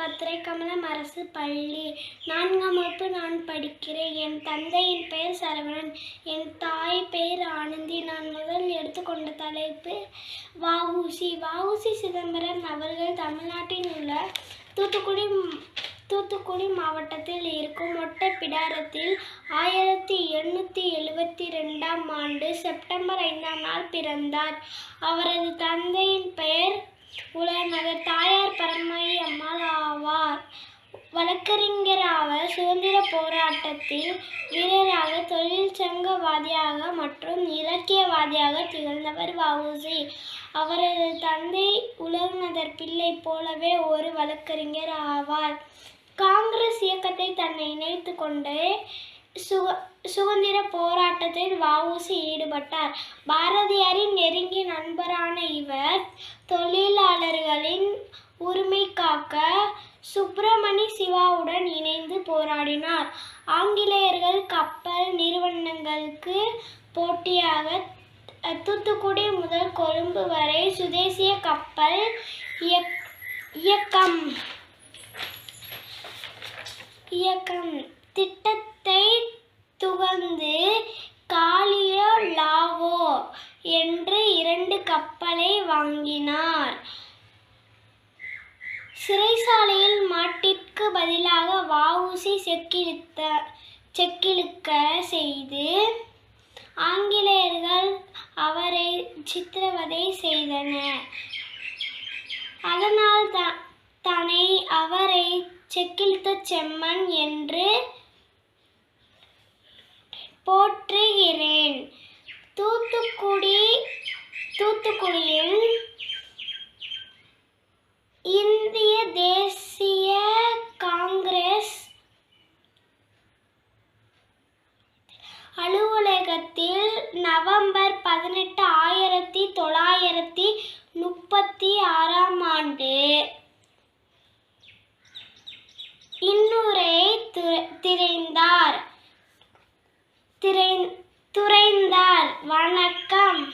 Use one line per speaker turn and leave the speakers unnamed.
கத்திரை கமலம் அரசு பள்ளி. நான்காம் வகுப்பு நான் படிக்கிறேன். என் தந்தையின் பெயர் சரவணன். என் தாய் பெயர் ஆனந்தி. நான் முதல் எடுத்துக்கொண்ட தலைப்பு வஉசி. வஉசி சிதம்பரம் அவர்கள் தமிழ்நாட்டில் உள்ள தூத்துக்குடி தூத்துக்குடி மாவட்டத்தில் இருக்கும் ஒட்டப்பிடாரத்தில் ஆயிரத்தி எண்ணூற்றி எழுபத்தி ரெண்டாம் ஆண்டு செப்டம்பர் ஐந்தாம் நாள் பிறந்தார். அவரது தந்தையின் பெயர் வழக்கறிஞர் அவர் சுதந்திர போராட்டத்தில் வீரராக தொழிற்சங்கவாதியாக மற்றும் இலக்கியவாதியாக திகழ்ந்தவர் வஉசி அவரது தந்தை உலகநகர் பிள்ளை போலவே ஒரு வழக்கறிஞர் ஆவார். காங்கிரஸ் இயக்கத்தை தன்னை இணைத்து கொண்டு சுக சுதந்திர போராட்டத்தில் வஉசி ஈடுபட்டார். பாரதியாரின் நெருங்கிய நண்பரான இவர் தொழிலாளர்களின் உரிமை காக்க சுப்பிரமணி சிவாவுடன் இணைந்து போராடினார். ஆங்கிலேயர்கள் கப்பல் நிறுவனங்களுக்கு போட்டியாக தூத்துக்குடி முதல் கொழும்பு வரை சுதேசிய கப்பல் இயக்- இயக்கம் இயக்கம் திட்டத்தை துகந்து காலியோ லாவோ என்று இரண்டு கப்பலை வாங்கினார். சிறைசாலையில் மாட்டிற்கு பதிலாக வஉசி செக்கிழுத்த செக்கிழுக்க செய்து ஆங்கிலேயர்கள் அவரை சித்திரவதை செய்தனர். அதனால் த- தன்னை அவரை செக்கிழ்த்த செம்மன் என்று போற்றுகிறேன் தூத்துக்குடி தூத்துக்குடியில் இந்திய தேசிய காங்கிரஸ் அலுவலகத்தில் நவம்பர் பதினெட்டு ஆயிரத்தி தொள்ளாயிரத்தி முப்பத்தி ஆறாம் ஆண்டு. இன்னுரை திரைந்தார். திரை துறைந்தார் வணக்கம்.